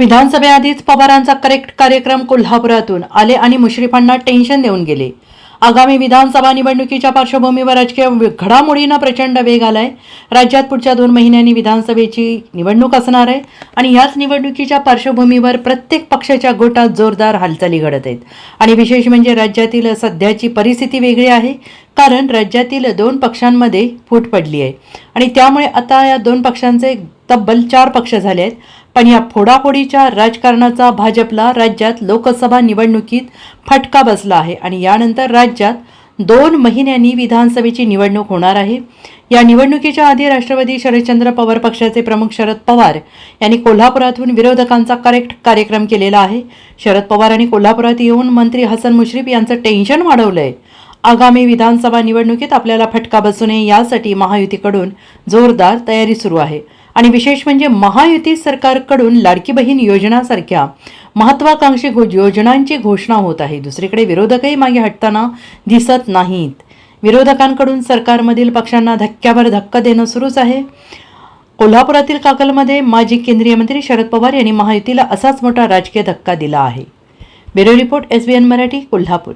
विधानसभेआधीच पवारांचा करेक्ट कार्यक्रम कोल्हापुरातून आले आणि मुश्रीफांना टेन्शन देऊन गेले. आगामी विधानसभा निवडणुकीच्या पार्श्वभूमीवर राजकीय घडामोडींना प्रचंड वेग आलाय. राज्यात पुढच्या दोन महिन्यांनी विधानसभेची निवडणूक असणार आहे आणि याच निवडणुकीच्या पार्श्वभूमीवर प्रत्येक पक्षाच्या गोटात जोरदार हालचाली घडत आहेत. आणि विशेष म्हणजे राज्यातील सध्याची परिस्थिती वेगळी आहे कारण राज्यातील दोन पक्षांमध्ये फूट पडली आहे. आणि त्यामुळे आता या दोन पक्षांचे तब्बल चार पक्ष झाले आहेत. पण या फोडाफोडीच्या राजकारणाचा भाजपला राज्यात लोकसभा निवडणुकीत फटका बसला आहे आणि यानंतर राज्यात दोन महिन्यांनी विधानसभेची निवडणूक होणार आहे. या निवडणुकीच्या आधी राष्ट्रवादी शरदचंद्र पवार पक्षाचे प्रमुख शरद पवार यांनी कोल्हापुरातून विरोधकांचा करेक्ट कार्यक्रम केलेला आहे. शरद पवार यांनी कोल्हापुरात येऊन मंत्री हसन मुश्रीफ यांचं टेन्शन वाढवलंय. आगामी विधानसभा निवडणुकीत आपल्याला फटका बसू नये यासाठी महायुतीकडून जोरदार तयारी सुरू आहे. आणि विशेष म्हणजे महायुती सरकारकडून लाडकी बहीण योजनासारख्या महत्वाकांक्षी घो योजनांची घोषणा होत आहे. दुसरीकडे विरोधकही मागे हटताना दिसत नाहीत. विरोधकांकडून सरकारमधील पक्षांना धक्क्यावर धक्का देणं सुरूच आहे. कोल्हापुरातील काकलमध्ये माजी केंद्रीय मंत्री शरद पवार यांनी महायुतीला असाच मोठा राजकीय धक्का दिला आहे. Bureau report S B N Marathi Kolhapur.